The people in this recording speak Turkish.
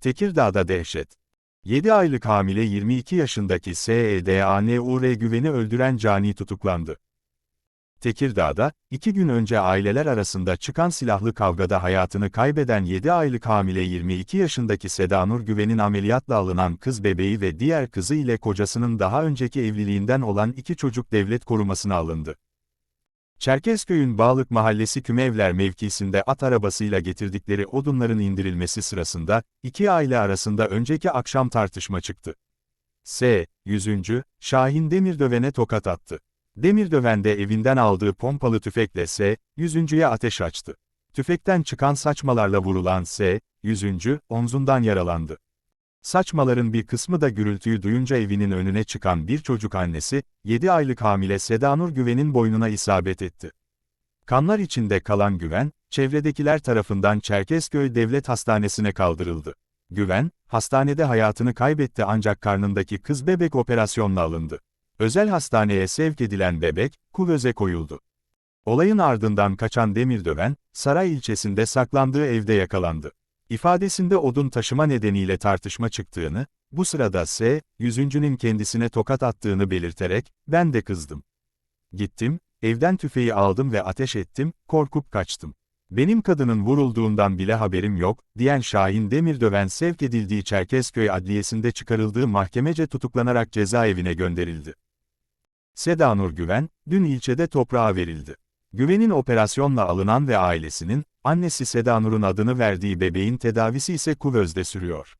Tekirdağ'da dehşet. 7 aylık hamile 22 yaşındaki SEDANUR güveni öldüren cani tutuklandı. Tekirdağ'da, iki gün önce aileler arasında çıkan silahlı kavgada hayatını kaybeden 7 aylık hamile 22 yaşındaki Sedanur Güven'in ameliyatla alınan kız bebeği ve diğer kızı ile kocasının daha önceki evliliğinden olan iki çocuk devlet korumasına alındı. Çerkezköy'ün Bağlık Mahallesi Kümevler mevkisinde at arabasıyla getirdikleri odunların indirilmesi sırasında, iki aile arasında önceki akşam tartışma çıktı. S. 100. Şahin Demirdöven'e tokat attı. Demirdöven de evinden aldığı pompalı tüfekle S. 100.ye ateş açtı. Tüfekten çıkan saçmalarla vurulan S. 100. omzundan yaralandı. Saçmaların bir kısmı da gürültüyü duyunca evinin önüne çıkan bir çocuk annesi, 7 aylık hamile Sedanur Güven'in boynuna isabet etti. Kanlar içinde kalan Güven, çevredekiler tarafından Çerkezköy Devlet Hastanesi'ne kaldırıldı. Güven, hastanede hayatını kaybetti ancak karnındaki kız bebek operasyonla alındı. Özel hastaneye sevk edilen bebek, kuvöze koyuldu. Olayın ardından kaçan Demirdöven, Saray ilçesinde saklandığı evde yakalandı. İfadesinde odun taşıma nedeniyle tartışma çıktığını, bu sırada S. Yüzüncünün kendisine tokat attığını belirterek, ben de kızdım. Gittim, evden tüfeği aldım ve ateş ettim, korkup kaçtım. Benim kadının vurulduğundan bile haberim yok, diyen Şahin Demirdöven sevk edildiği Çerkezköy Adliyesi'nde çıkarıldığı mahkemece tutuklanarak cezaevine gönderildi. Sedanur Güven, dün ilçede toprağa verildi. Güven'in operasyonla alınan ve ailesinin, annesi Sedanur'un adını verdiği bebeğin tedavisi ise Kuvöz'de sürüyor.